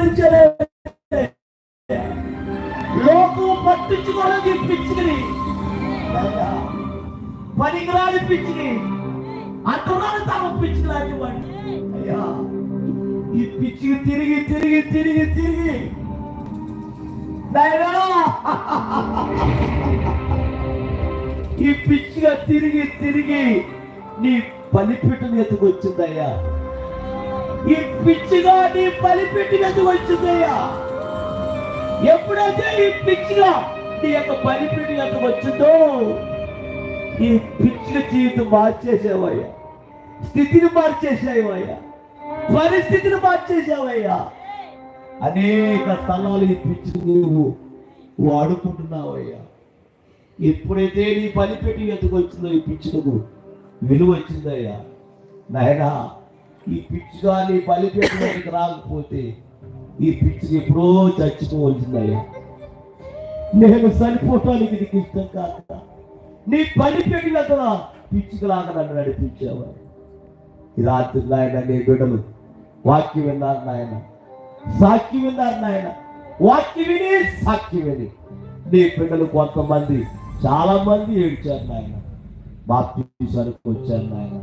అనుగ్రహించలే లోకం పట్టించుకోవడానికి పిచ్చిని. పనికిరాని పిచ్చిని. అంటున్నాను తాము పిచ్చి లాంటి అయ్యా ఈ పిచ్చికి తిరిగి తిరిగి తిరిగి తిరిగి. ఈ పిచ్చిగా తిరిగి తిరిగి నీ బలిపీఠం ఎత్తుకొచ్చిందయ్యా. ఈ పిచ్చిగా నీ బలిపెట్టి మీద వచ్చిందయ్యా? ఎప్పుడైతే ఈ పిచ్చిగా నీ యొక్క బలిపీఠం వచ్చిందో ఈ పిచ్చిన జీవితం మార్చేసావయ్యా. స్థితిని మార్చేసావయ్యా. పరిస్థితిని మార్చేసావయ్యా. అనేక స్థలాలు ఈ పిచ్చి నువ్వు వాడుకుంటున్నావయ్యా. ఎప్పుడైతే నీ బలిపెట్టి ఎందుకు వచ్చిందో ఈ పిచ్చుకు విలువ వచ్చిందయ్యా నాయనా ఈ పిచ్చి కానీ బలిపెట్టి రాకపోతే ఈ పిచ్చి ఎప్పుడో చచ్చిపోవలసిందయ్యా నేను చనిపోవటానికి నీకు ఇష్టం కాక నీ బలిపెట్టి పిచ్చికి లాగా నన్ను నడిపించావా. ఈ రాత్రి నాయన నీ బిడ్డలు వాక్యం విన్నారు నాయన. సాక్షి విన్నారు నాయన. వాక్యం విని సాక్షి విని. నీ బిడ్డలు కొంతమంది చాలా మంది ఏడ్చారు నాయన. బాప్తీసానికి వచ్చారు నాయన.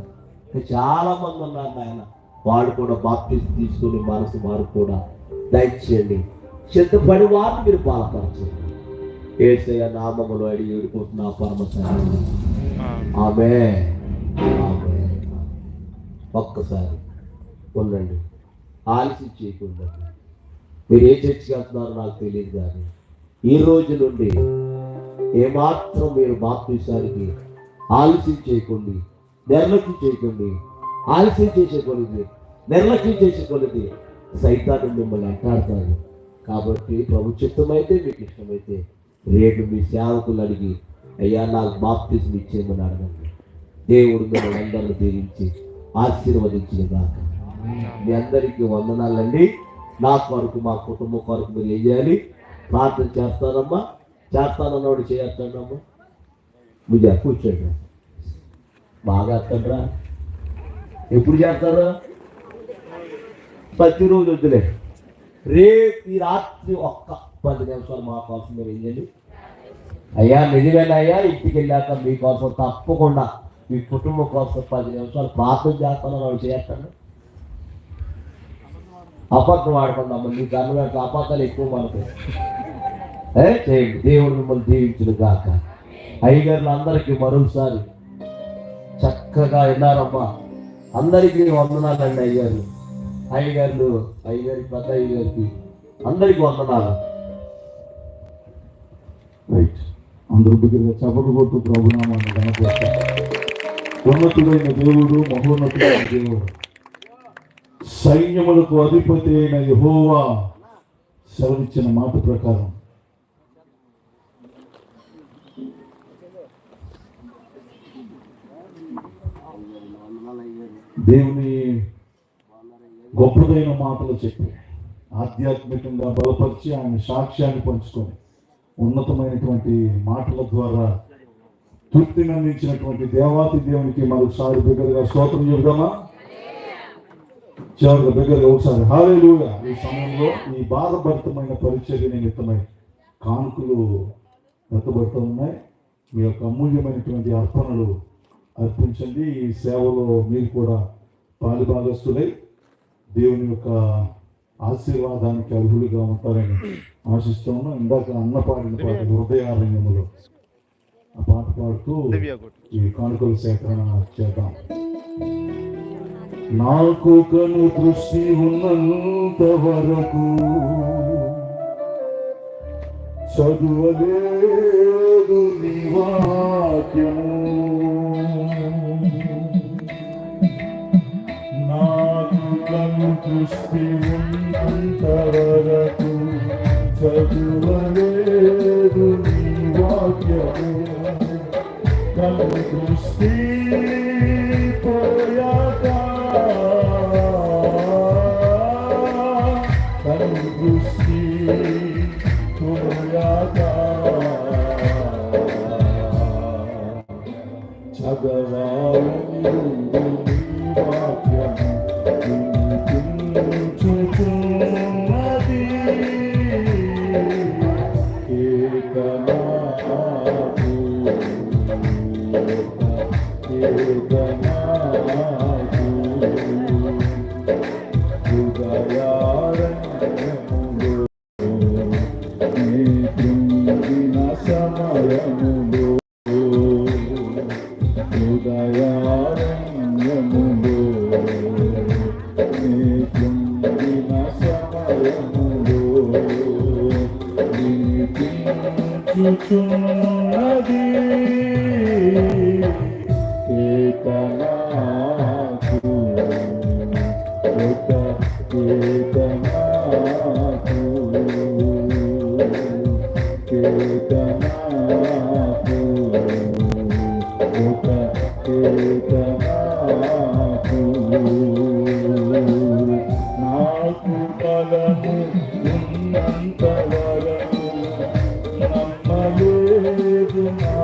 చాలా మంది ఉన్నారు నాయన. వాడు కూడా బాప్తీసి తీసుకుని మనసు వారు కూడా దయచేయండి. సిద్ధపడి వారిని మీరు బాధపరచండి ఏసయ్య నామములు అడిగి ఏడుకుంటున్నా పరమసారి ఆమె ఆమె ఒక్కసారి ఉండండి ఆలస్యం చేయకుండా. మీరు ఏ చర్చికి వెళ్తున్నారో నాకు తెలియదు కానీ ఈ రోజు నుండి ఏమాత్రం మీరు బాప్తీసానికి ఆలస్యం చేయకండి. నిర్లక్ష్యం చేయకండి. ఆలస్యం చేసేకొనిది నిర్లక్ష్యం చేసేకొనిది సైతాన్ని మిమ్మల్ని అంటాడతాడు. కాబట్టి ప్రభు చిత్తమైతే మీకు ఇష్టమైతే రేపు మీ సేవకులు అడిగి అయ్యా నాకు బాప్తిజం ఇచ్చేయమని అడగండి. దేవుడు మిమ్మల్ని అందరిని దీవించి ఆశీర్వదించిన దాకా మీ అందరికీ వందనాలండి. నా కొరకు మా కుటుంబం కొరకు మీరు ఏం చేయాలి? ప్రార్థన చేస్తానమ్మా చేస్తానన్నోడు చేస్తానమ్మా మీరు కూర్చోండి. బాగా వస్తాడరా ఎప్పుడు చేస్తారు ప్రతిరోజు వద్దులే. రేపు ఈ రాత్రి ఒక్క పది నిమిషాలు మా కోసం మీరు ఏం చేయండి? అయ్యా నిజమేనయ్యా ఇంటికి వెళ్ళాక మీకోసం తప్పకుండా మీ కుటుంబం కోసం పది నిమిషాలు ప్రార్థన చేస్తాను వాళ్ళు చేస్తాను. అబద్ధం ఆడకుండా మీ కన్ను అపార్థాలు ఎక్కువ మనకు ఏ? చేయండి. దేవుడు మిమ్మల్ని దీవించుడు కాక అయ్యగారులు అందరికీ మరోసారి చక్కగా విన్నారమ్మా. అందరికీ వందనాలండి అయ్యారు అయ్యగారులు అయ్యగారి పెద్ద అయ్యగారికి అందరికీ వందనాలు. రైట్ అందరూ బిగ్గరగా చపలు కొట్టు ప్రభునామాన్ని కనపడతారు ఉన్నతుడైన దేవుడు మహోన్నతుడైన దేవుడు. సైన్యములకు అధిపతి అయిన యహోవా. సెలవిచ్చిన మాట ప్రకారం దేవుని గొప్పదైన మాటలు చెప్పి ఆధ్యాత్మికంగా బలపరిచి ఆయన సాక్ష్యాన్ని పంచుకొని ఉన్నతమైనటువంటి మాటల ద్వారా తృప్తిని అందించినటువంటి దేవాతి దేవునికి మరొకసారి దగ్గరగా స్తోత్రం చెబుదామా? చివరిగా దగ్గరగా ఒకసారి హాలేలుగా ఈ సమయంలో ఈ బాధభరితమైన పరిచర్య నిమిత్తమై కానుకలు ఎత్తబడుతూ ఉన్నాయి. మీ యొక్క అమూల్యమైనటువంటి అర్పణలు అర్పించండి. ఈ సేవలో మీరు కూడా పాలుభాగస్తులై దేవుని యొక్క ఆశీర్వాదానికి అర్హులుగా ఉంటారని ఆశిస్తాను ఇందాక అన్న పాడిన పాట హృదయారణ్యములో. ఆ పాట పాడుతూ ఈ కానుకల సేకరణ చేద్దాం. నాకు కను దృష్టి ఉన్నంత వరకు చదువలేదు నీ వాక్యము. హృదయములు హృదయారణ్యములు నీ కుండిన సమయములు నీ ఉన్నంత వరకు నమ్మలేదు నా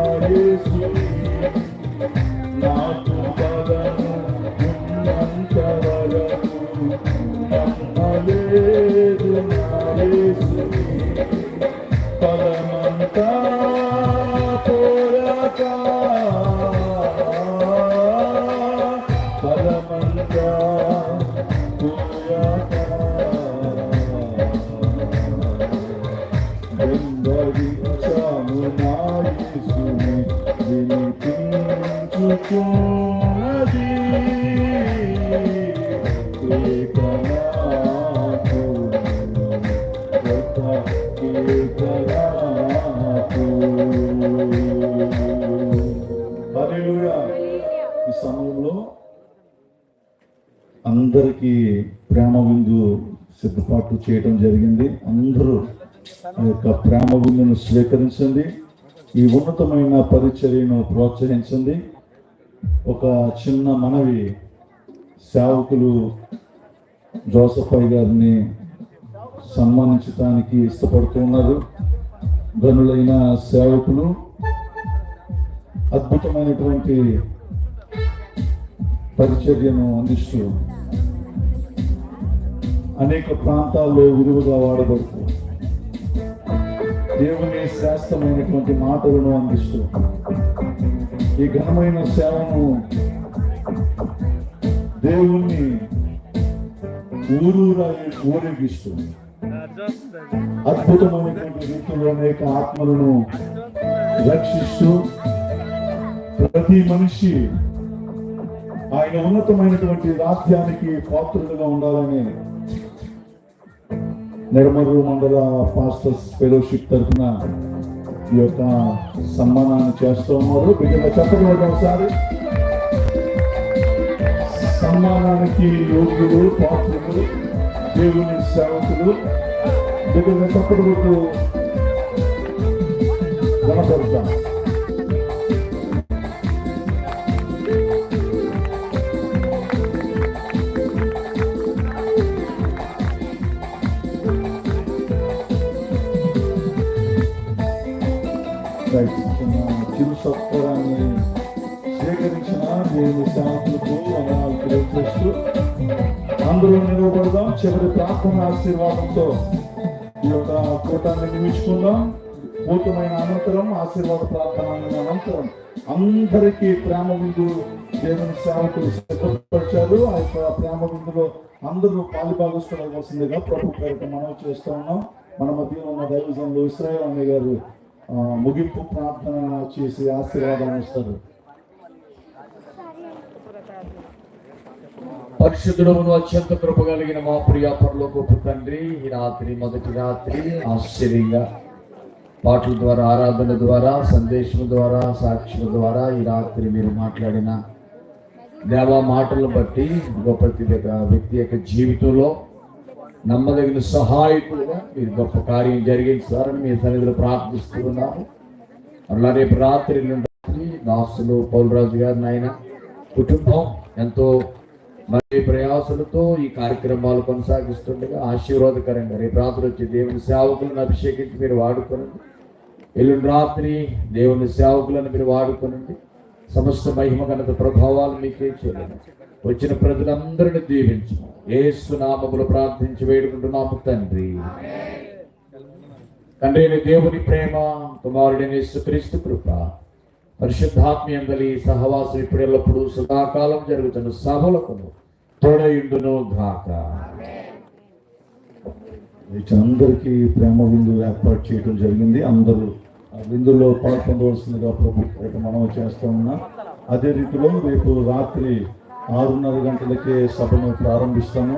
చేయడం జరిగింది. అందరూ ఆ యొక్క ప్రేమ విందును స్వీకరించండి. ఈ ఉన్నతమైన పరిచర్యను ప్రోత్సహించండి. ఒక చిన్న మనవి సేవకులు జోసఫై గారిని సన్మానించడానికి ఇష్టపడుతున్నారు గనులైన సేవకులు అద్భుతమైనటువంటి పరిచర్యను అందిస్తూ అనేక ప్రాంతాల్లో విలువగా వాడబడుతుంది దేవుని శ్రేష్టమైనటువంటి మాటలను అందిస్తూ ఈ ఘనమైన సేవను దేవుణ్ణి ఊరూరా ఊరేగిస్తూ అద్భుతమైనటువంటి రీతిలో అనేక ఆత్మలను రక్షిస్తూ ప్రతి మనిషి ఆయన ఉన్నతమైనటువంటి రాజ్యానికి పాత్రులుగా ఉండాలని నిర్మరు మండల పాస్టర్స్ ఫెలోషిప్ తరఫున ఈ యొక్క సన్మానాన్ని చేస్తూ ఉన్నారు. బిడ్డల చెప్పండి ఒకసారి. సన్మానానికి యోగ్యులు పాత్రులు దేవుని సేవకులు బిడ్డల చెప్పడుకు గణపడతాం సేవకులకు తెలియజేస్తూ అందరూ నిలవబడదాం. చివరి ప్రార్థన ఆశీర్వాదంతో ఈ యొక్క కూటాన్ని నిర్మించుకుందాం పూర్తమైన అనంతరం ఆశీర్వాద ప్రార్థన అనంతరం అందరికీ ప్రేమ విందు దేవుని సేవకులు సిద్ధపరిచారు. ఆ యొక్క ప్రేమ విందులో అందరూ పాలుభాగస్తులవలసిందిగా ప్రభు పేరిట మనం చేస్తూ ఉన్నాం. మన మధ్యలో ఉన్న దైవజనులు ఇస్రాయల్ అమ్మ గారు ముగింపు ప్రార్థన చేసి ఆశీర్వాదం ఇస్తారు. పరిశుద్ధుడమును అత్యంత కృప కలిగిన మా ప్రియ పరలోకపు తండ్రి ఈ రాత్రి మొదటి రాత్రి ఆశ్చర్యంగా పాటల ద్వారా ఆరాధన ద్వారా సందేశం ద్వారా సాక్ష్యం ద్వారా ఈ రాత్రి మీరు మాట్లాడిన దేవా మాటలను బట్టి గొప్ప ప్రతి వ్యక్తి యొక్క జీవితంలో నమ్మదగిన సహాయకులుగా మీరు గొప్ప కార్యం జరిగించారని మీ సన్నిధిలో ప్రార్థిస్తున్నాము అలా రేపు రాత్రి నుండి దాసులు పౌలరాజు గారు నాయన కుటుంబం ఎంతో మరి ప్రయాసులతో ఈ కార్యక్రమాలు కొనసాగిస్తుండగా ఆశీర్వాదకరంగా రేపు రాత్రి వచ్చి దేవుని సేవకులను అభిషేకించి మీరు వాడుకోనండి. ఎల్లుండి రాత్రి దేవుని సేవకులను మీరు వాడుకోనండి. సమస్త మహిమ ఘనత ప్రభావాలు మీకే చేయలేదు వచ్చిన ప్రజలందరిని దీవించు. ఏసు నామములు ప్రార్థించి వేడుకుంటున్నాము తండ్రి. తండ్రి దేవుని ప్రేమ కుమారుడిని యేసుక్రీస్తు కృప. పరిశుద్ధాత్మీయందలి సహవాసం ఇప్పుడు ఎల్లప్పుడూ సదాకాలం జరుగుతున్న సభలకు తోడయుండును గాక. అందరికీ ప్రేమ విందు ఏర్పాటు చేయడం జరిగింది. అందరూ ఆ విందులో పాల్పొందవలసిందిగా ప్రభుత్వం మనం చేస్తూ ఉన్నాం. అదే రీతిలో రేపు రాత్రి ఆరున్నర గంటలకే సభను ప్రారంభిస్తాము.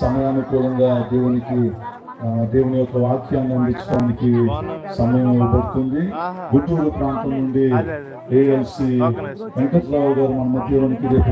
సమయానుకూలంగా దేవునికి దేవుని యొక్క వాక్యాన్ని అందించడానికి సమయం ఇవ్వబడుతుంది గుంటూరు ప్రాంతం నుండి ఏఎల్సి వెంకట్రావు గారు మన మధ్యలోనికి రేపు